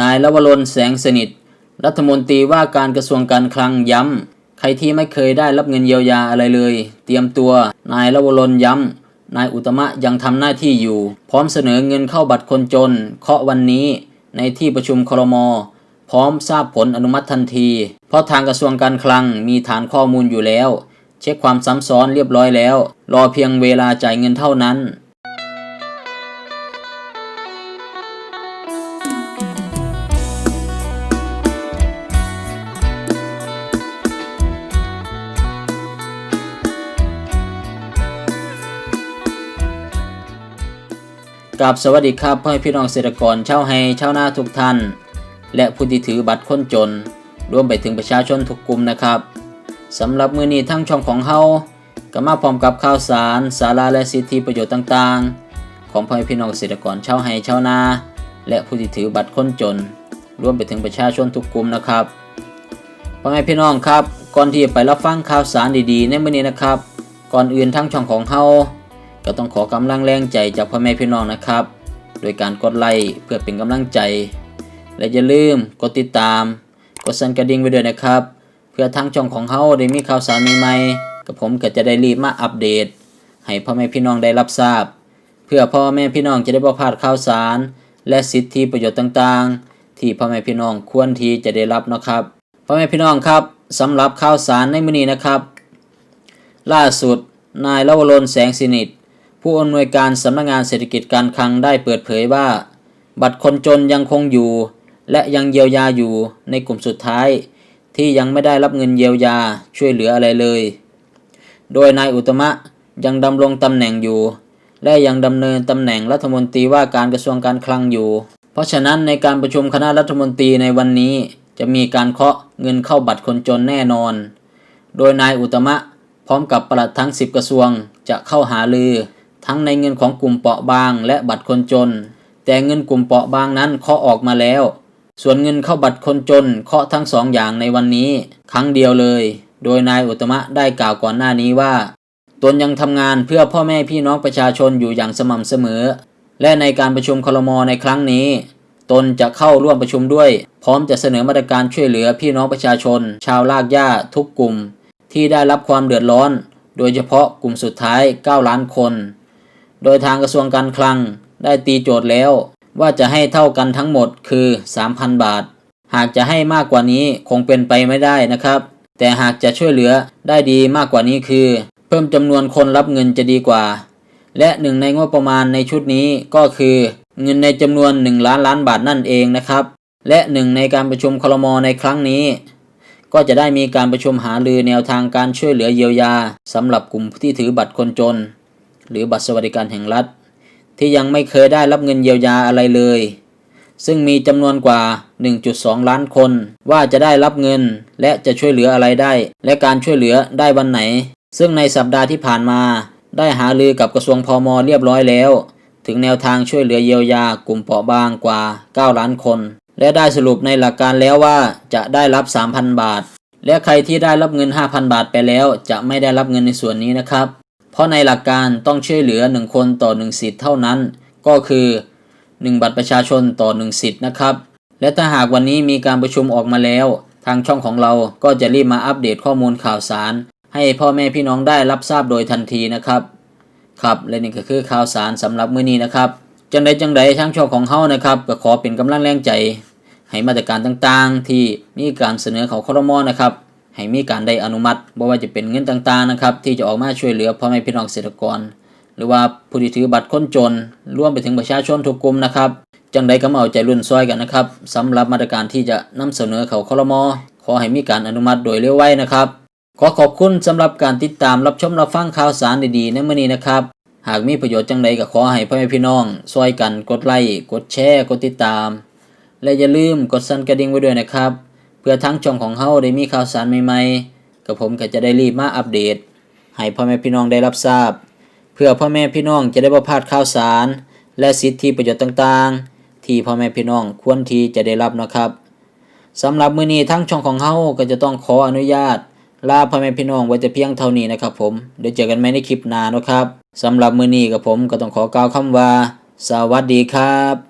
นายลวรนแสงสนิท รัฐมนตรีว่าการกระทรวงการคลังย้ำ ใครที่ไม่เคยได้รับเงินเยียวยาอะไรเลย เตรียมตัวนายลวรนย้ำ นายอุตมะยังทำหน้าที่อยู่ พร้อมเสนอเงินเข้าบัตรคนจน เคาะวันนี้ในที่ประชุมครม พร้อมทราบผลอนุมัติทันที เพราะทางกระทรวงการคลังมีฐานข้อมูลอยู่แล้ว เช็คความซ้ำซ้อนเรียบร้อยแล้ว รอเพียงเวลาจ่ายเงินเท่านั้น กับสวัสดีครับพ่อแม่พี่น้องเกษตรกรชาวไฮชาวนาทุกท่าน และผู้ที่ถือบัตรคนจน รวมไปถึงประชาชนทุกกลุ่มนะครับสำหรับมือนี้ทั้งช่องของเฮาก็มาพร้อมกับข่าวสาร สาระและสิทธิประโยชน์ต่างๆ ของพ่อแม่พี่น้องเกษตรกรชาวไฮชาวนา และผู้ที่ถือบัตรคนจน รวมไปถึงประชาชนทุกกลุ่มนะครับพ่อแม่พี่น้องครับ ก่อนที่จะไปรับฟังข่าวสารดีๆ ในมือนี้นะครับ ก่อนอื่นทั้งช่องของเฮา ก็ต้องขอกำลังแรงใจจากพ่อแม่พี่น้องนะครับ โดยการกดไลค์เพื่อเป็นกำลังใจ และอย่าลืมกดติดตาม กดสั่นกระดิ่งไว้ด้วยนะครับ เพื่อทางช่องของเฮาได้มีข่าวสารใหม่ๆกับผมก็จะได้รีบมาอัปเดต ให้พ่อแม่พี่น้องได้รับทราบ เพื่อพ่อแม่พี่น้องจะได้บ่พลาดข่าวสาร และสิทธิประโยชน์ต่างๆ ที่พ่อแม่พี่น้องควรที่จะได้รับนะครับพ่อแม่พี่น้องครับสำหรับข่าวสารในมื้อนี้นะครับ ล่าสุดนายลวรนแสงสินิต ผู้อำนวยการสำนักงานเศรษฐกิจการคลังได้เปิดเผยว่า บัตรคนจนยังคงอยู่ และยังเยียวยาอยู่ในกลุ่มสุดท้าย ที่ยังไม่ได้รับเงินเยียวยาช่วยเหลืออะไรเลย โดยนายอุตมะยังดำรงตำแหน่งอยู่ และยังดำเนินตำแหน่งรัฐมนตรีว่าการกระทรวงการคลังอยู่ เพราะฉะนั้นในการประชุมคณะรัฐมนตรีในวันนี้จะมีการเคาะเงินเข้าบัตรคนจนแน่นอน โดยนายอุตมะพร้อมกับปลัดทั้ง 10 กระทรวงจะเข้าหาลือ ทั้งในเงินของกลุ่มเปราะบางและบัตรคนจน แต่เงินกลุ่มเปราะบางนั้นเคาะออกมาแล้ว ส่วนเงินเข้าบัตรคนจนเคาะทั้งสองอย่างในวันนี้ ครั้งเดียวเลย โดยนายอุตมะได้กล่าวก่อนหน้านี้ว่า ตนยังทำงานเพื่อพ่อแม่พี่น้องประชาชนอยู่อย่างสม่ำเสมอ และในการประชุมคลมในครั้งนี้ ตนจะเข้าร่วมประชุมด้วย พร้อมจะเสนอมาตรการช่วยเหลือพี่น้องประชาชน ชาวลากหญ้าทุกกลุ่ม ที่ได้รับความเดือดร้อน โดยเฉพาะกลุ่มสุดท้าย 9 ล้านคน โดยทางกระทรวงการคลังได้ตีโจทย์แล้ว ว่าจะให้เท่ากันทั้งหมดคือ 3,000 บาท หากจะให้มากกว่านี้คงเป็นไปไม่ได้นะครับ แต่หากจะช่วยเหลือได้ดีมากกว่านี้คือ เพิ่มจำนวนคนรับเงินจะดีกว่า และหนึ่งในงบประมาณในชุดนี้ก็คือ เงินในจำนวน 1 ล้านล้านบาทนั่นเองนะครับ และหนึ่งในการประชุมคลมในครั้งนี้ก็จะได้มีการประชุมหารือแนวทางการช่วยเหลือเยียวยาสำหรับกลุ่มที่ถือบัตรคนจน หรือบัตรสวัสดิการแห่งรัฐ ที่ยังไม่เคยได้รับเงินเยียวยาอะไรเลย ซึ่งมีจำนวนกว่า 1.2 ล้านคน ว่าจะได้รับเงินและจะช่วยเหลืออะไรได้ และการช่วยเหลือได้วันไหน ซึ่งในสัปดาห์ที่ผ่านมา ได้หารือกับกระทรวงพมเรียบร้อยแล้ว ถึงแนวทางช่วยเหลือเยียวยากลุ่มเปราะบางกว่า 9 ล้านคน และได้สรุปในหลักการแล้วว่าจะได้รับ 3,000 บาทและใครที่ได้รับเงิน 5,000 บาทไปแล้ว จะไม่ได้รับเงินในส่วนนี้นะครับ เพราะในหลักการต้องช่วยเหลือ 1 คนต่อ 1 สิทธิ์เท่านั้น ก็คือ 1 บัตรประชาชนต่อ 1 สิทธิ์นะครับ และถ้าหากวันนี้มีการประชุมออกมาแล้ว ทางช่องของเราก็จะรีบมาอัปเดตข้อมูลข่าวสาร ให้พ่อแม่พี่น้องได้รับทราบโดยทันทีนะครับ ครับและนี่ก็คือข่าวสารสำหรับมื้อนี้นะครับจังใดจังใดทางช่องของเฮานะครับก็ขอเป็นกำลังแรงใจให้มาตรการต่างๆ ที่มีการเสนอเขาครมอนะครับ ให้มีการได้อนุมัติบ่ว่าจะเป็นเงินต่างๆนะครับ ที่จะออกมาช่วยเหลือพ่อแม่พี่น้องเกษตรกร หรือว่าผู้ที่ถือบัตรคนจนรวมไปถึงประชาชนทุกกลุ่มนะครับ จังใดก็มาเอาใจรุ่นซอยกันนะครับสำหรับมาตรการที่จะนำเสนอเขาครมอขอให้มีการอนุมัติโดยเร็วไว้นะครับ ขอขอบคุณสำหรับการติดตามรับชมรับฟังข่าวสารดีๆในมื้อนี้นะครับ หากมีประโยชน์จังใดก็ขอให้พ่อแม่พี่น้องช่วยกันกดไลค์กดแชร์กดติดตาม และอย่าลืมกดสั่นกระดิ่งไว้ด้วยนะครับ พื่อทั้งช่องของเฮาได้มีข่าวสารใหม่ๆกับผมก็จะได้รีบมาอัปเดต ให้พ่อแม่พี่น้องได้รับทราบ เพื่อพ่อแม่พี่น้องจะได้บ่พลาดข่าวสาร และสิทธิประโยชน์ต่างๆ ที่พ่อแม่พี่น้องควรที่จะได้รับนะครับสำหรับมื้อนี้ทั้งช่องของเฮาก็จะต้องขออนุญาตลาพ่อแม่พี่น้องไว้แต่เพียงเท่านี้นะครับผม เดี๋ยวเจอกันใหม่ในคลิปหน้านะครับสำหรับมื้อนี้กับผมก็ต้องขอกล่าวคำว่า สวัสดีครับ